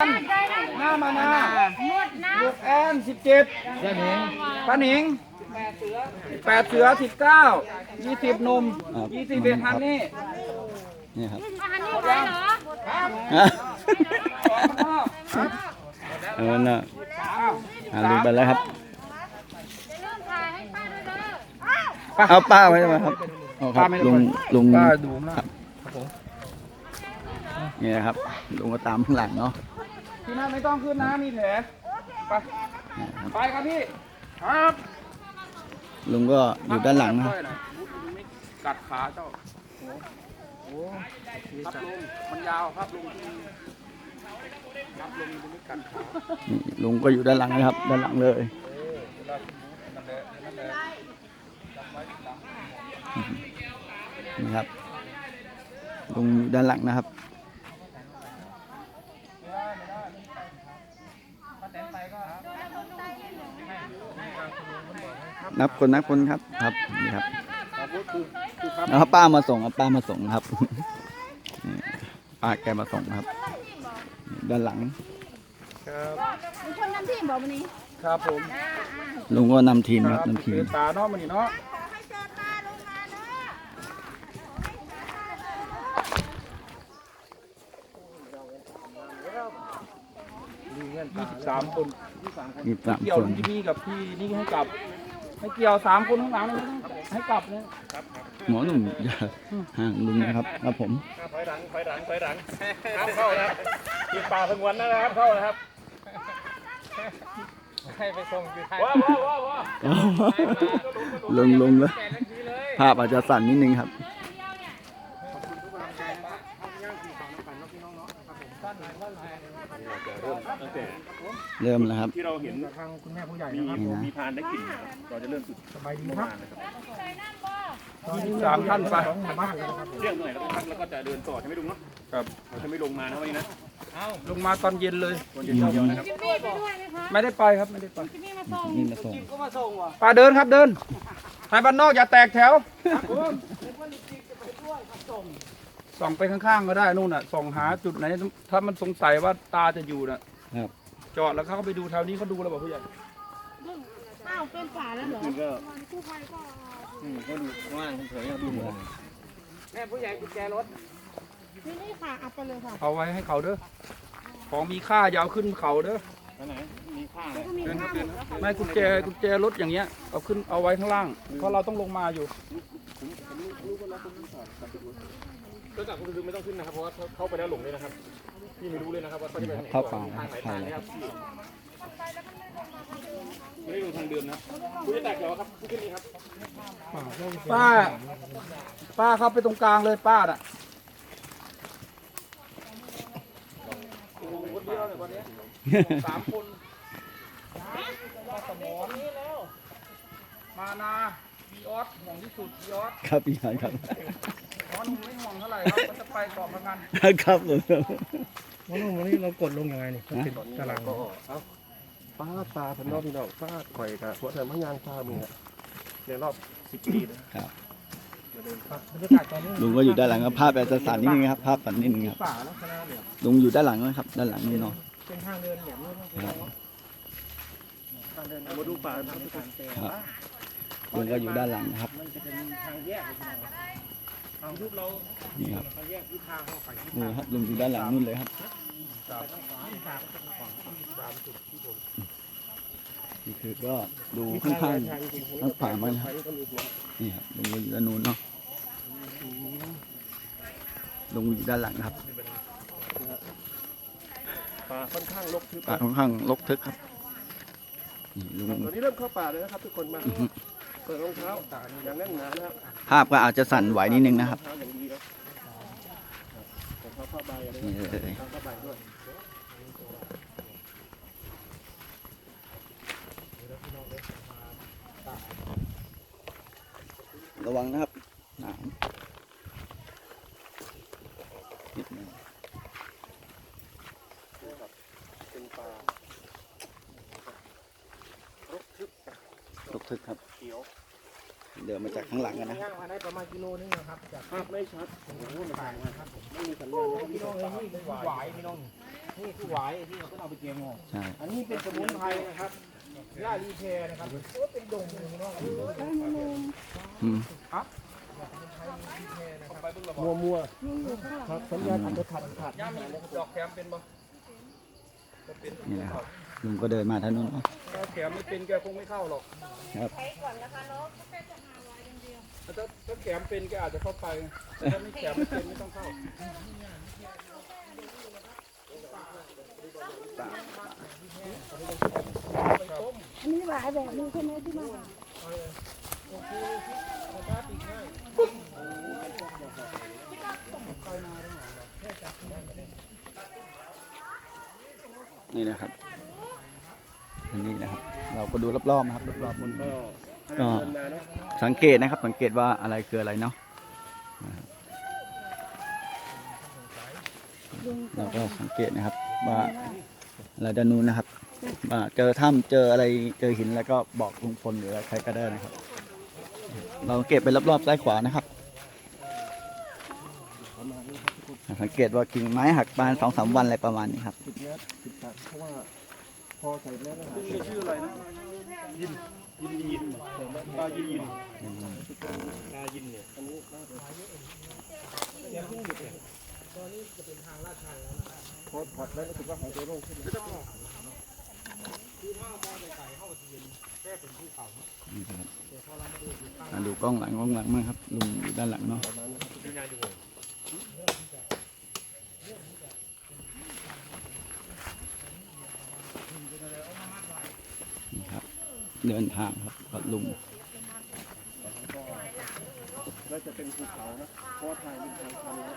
หน้ามานาลูกแอนสิบเจ็ดป้าหนิงแปดเสือสิบเก้ายี่สิบหนุ่มยี่สิบเอ็ดฮันนี่นี่ครับอันนี้ใครเหรอเออน่ะอ่าลืมไปแล้วครับอย่าลืมถ่ายให้ป้าด้วยเด้อเอาป้าไว้ทำไมครับเอาครับลุงลุงป้าดูนะนี่นะครับลุงก็ตามข้างหลังเนาะ ที่นั่นไม่ต้องขึ้นนะมีแผลไปนี่ครับไปครับพี่ครับลุงก็อยู่ด้านหลังนะครับกัดขาเจ้าโอ้ครับลุงมันยาวครับลุงครับลุงมันไม่กัดขานี่ลุงก็อยู่ด้านหลังนะครับ ด้านหลังเลยนั่นแหละนั่นแหละจำไว้ทีหลังนี่ครับลุงอยู่ด้านหลังนะครับ นับคนนับคนครับ ครับนี่ครับครับครูครูครับแล้วป้ามาส่งครับป้ามาส่งครับนี่ป้าแกมาส่งครับนี่ด้านหลังครับมีคนนำทีมบอกวันนี้ ครับผม ลุงก็นำทีมครับนำทีเดิมนตาเนาะมันนี่เนาะยี่สิบสามคนมีสามเกี่ยวคนลุงจิมมี่กับพี่นี่ให้กลับ ให้เกี่ยวสามคนข้างหลังเลยให้กลับเนี่ยหมอหนุ่มอย่าห่างลุงนะครับครับผมถอยหลังถอยหลังถอยหลังห้ามเข้านะครับกินปลาทั้งวันนะครับเข้านะครับให้ไปส่งคือไทยว้าวว้าวว้าวว้าวลงลงแล้วภาพอาจจะสั่นนิดนึงครับ ตั้งแต่เริ่มแล้วครับที่เราเห็นทางคุณแม่ผู้ใหญ่มีนะครับนี่นะมีพานได้กลิ่นนะครับเราจะเริ่มจุดสบายดีประครัมาบณนะครับยี่สิบสามท่านไปเรื่องหน่อยแล้วก็พักแล้วก็จะเดินต่อใช่ไหมลุงเนาะครับเราจะไม่ลงมานะวันนี้นะลงมาตอนเย็นเลยวันเดียวเดียวนะครับจิมมี่ไปด้วยไหมคะไม่ได้ไปครับไม่ได้ไปจิมมี่มาส่งนี่มาส่งป้าเดินครับเดินไทยบ้านนอกอย่าแตกแถว ส่องไปข้างๆก็ได้นู่นน่ะส่องหาจุดไหน ถ้ามันสงสัยว่าตาจะอยู่น่ะครับ จอดแล้วเขาก็ไปดูแถวนี้เขาดูแล้วบอกผู้ใหญ่อ้าวเป็นฝาแล้วเหรอนี่ก็กู้ภัยก็อืมก็ดูข้างล่างเฉยๆครับดูหมดนี่นี่ค่ะเอาไปเลยค่ะเอาไว้ให้เขาเด้อของมีค่าอย่าเอาขึ้นเขาเด้ออันไหนมีข้างแล้วก็มีผ้าหมดแล้วค่ะไม่กุญแจกุญแจรถอย่างเงี้ยเอาขึ้นเอาไว้ข้างล่างเพราะเราต้องลงมาอยู่ ก็จากคุณคือไม่ต้องขึ้นนะครับ เพราะว่าเข้าไปแล้วหลงเลยนะครับ พี่ไม่รู้เลยนะครับว่าเขาจะไปทางไหนเข้าป่าทางไหนเข้าทางเลยนี้ครับไม่ได้ลงทางเดิมนะคุณจะแตกเหรอครับคุณขึ้นนี่ครับ ป้า ป้าเข้าไปตรงกลางเลยป้าน่ะโอ้โหคนเดียวเลยวันนี้สามคนป้าสมอนมานาบีออสห่วงที่สุดบีออสครับพี่ชายครับ หมอหนุ่มไม่ห่วงเท่าไหร่ครับมันจะไปเกาะพังงานครับผมวันนี้วันนี้เรากดลงยังไงนี่มันติดตารางก็เอาป้าตาพันรอบพี่น้องป้าข่อยกับหัวเธอมะยางป้ามึงอะในรอบสิบปีนะครับบรรยากาศตอนนี้ลุงก็อยู่ด้านหลังครับภาพอาจจะสั่นนิดนึงครับภาพสั่นนิดนึงครับป่าแล้วคณะเนี่ยลุงอยู่ด้านหลังนะครับ ด้านหลังนี่เนาะเป็นทางเดินแบบนี้ครับทางเดินมาดูป่าทางทุกคนครับลุงก็อยู่ด้านหลังนะครับ มันจะเป็นทางแยกทางรูปเรา นี่ครับทางแยกที่ทางเข้าไปนี่ครับลุงอยู่ด้านหลังนู่นเลยครับนี่คือก็ดูข้างๆทางขวามันครับนี่ครับลุงก็อยู่ด้านนู้นเนาะลุงอยู่ด้านหลังนะครับป่าค่อนข้างรกทึบป่าค่อนข้างรกทึกครับนี่ลุงตอนนี้เริ่มเข้าป่าเลยนะครับทุกคนมาเปิดรองเท้าอย่างแน่นหนานะครับ ภาพก็อาจจะสั่นไหวนิดนึงนะครับรองเท้าอย่างดีนะรองเท้าผ้าใบอะไรนี่นะเลยระวังนะครับหนาวนิดนึงเป็นป่ารกทึบรกทึกครับเขียว เดินมาจากข้างหลังกันนะ ย่างมาได้ประมาณกิโลนึงนะครับจากภาพไม่ชัดโอ้โหมันต่างมากครับไม่มีสัญญาณไม่มีพี่น้องเลยนี่เป็นหวายพี่น้องนี่คือหวายที่เราต้องเอาไปเจียงหอใช่ อันนี้เป็นสมุนไพรนะครับย่าลีแพรนะครับโอ้เป็นดงเลยเนาะอืมมัวมัวครับสัญญาณอาจจะขาดขาดย่ามีดอกแคมเป็นบ่บ่เป็นนี่แหละครับลุงก็เดินมาทางนู้นเนาะถ้าแคมไม่เป็นแกคงไม่เข้าหรอก ครับ ถ้าถ้าแคมเป็นแกอาจจะเข้าไป ถ้าไม่แคมไม่เป็นไม่ต้องเข้าอันนี้หวายแบบนี้ใช่ไหมที่มานี่นะครับอันนี้นะครับ เราก็ดูรอบๆนะครับรอบๆบนก็ ก็เดินมาเนาะสังเกตนะครับสังเกตว่าอะไรคืออะไรเนาะนะครับเราก็สังเกตนะครับว่าอะไรด้านนู้นนะครับว่าเจอถ้ำเจออะไรเจอหินแล้วก็บอกลุงพลหรืออะไรใครก็ได้นะครับ เราเก็บไปรอบๆซ้ายขวานะครับ สังเกตว่ากิ่งไม้หักบานสองสามวันอะไรประมาณนี้ครับสิบเมตรสิบตัดเพราะว่าพอใส่แล้วนะคุณมีชื่ออะไรนะยิน ยินยินตายินยินเนี่ยน้อถอนนี้จะเป็นทางลาดแล้วรู้สึกว่าหายใจโล่งขึ้นนี่ครับมาดูกล้องหลังกล้องหลังมากครับลุงอยู่ด้านหลังเนาะนี่ครับ เดินทางครับกับลุงน่าจะเป็นภูเขานะเพราะว่าถ่ายเป็นทางชันนะ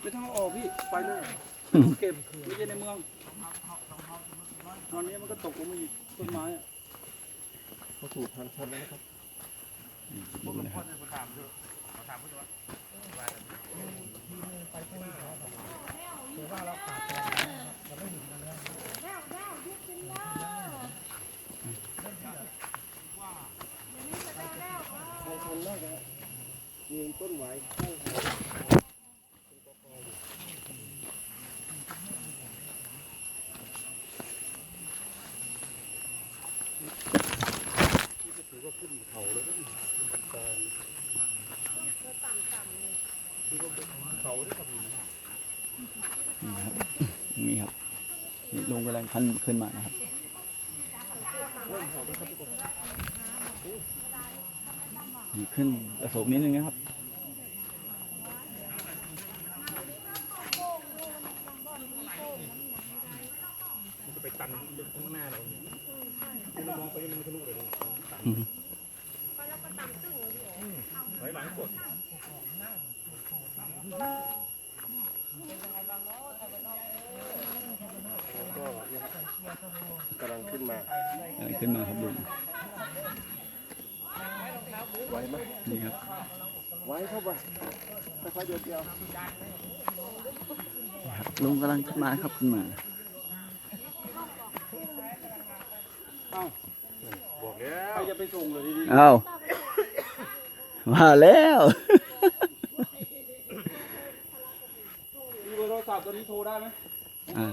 ไม่ต้องออกพี่ ไปเลยเก็บไม่ใช่ในเมือง ตอนนี้มันก็ตกลงมาอีกต้นไม้เขาสู่ทางชันแล้วนะครับ ดูนะครับทางชันมากนะมีต้นไม้ข้างทา นี่ครับนี่ครับนี่ลุงกำลังขึ้นขึ้นมานะครับนี่ขึ้นกระโสมนิดนึงนะครับจะไปตันข้างหน้าเราเนี่ยคือเรามองไปมันทะลุเลยอืมถอยหลังกด ก็เนี่ยครับกำลังขึ้นมากำลังขึ้นมาครับลุงไหวไหมนี่ครับไหวเข้าไปค่อยๆเดินเดียวครับลุงกำลังขึ้นมาครับขึ้นมาบอกแล้วใครจะไปส่งเลยดีอ้าวมาแล้วๆมีเบอร์โทรศัพท์ตัวนี้โทรได้ไหมอ่า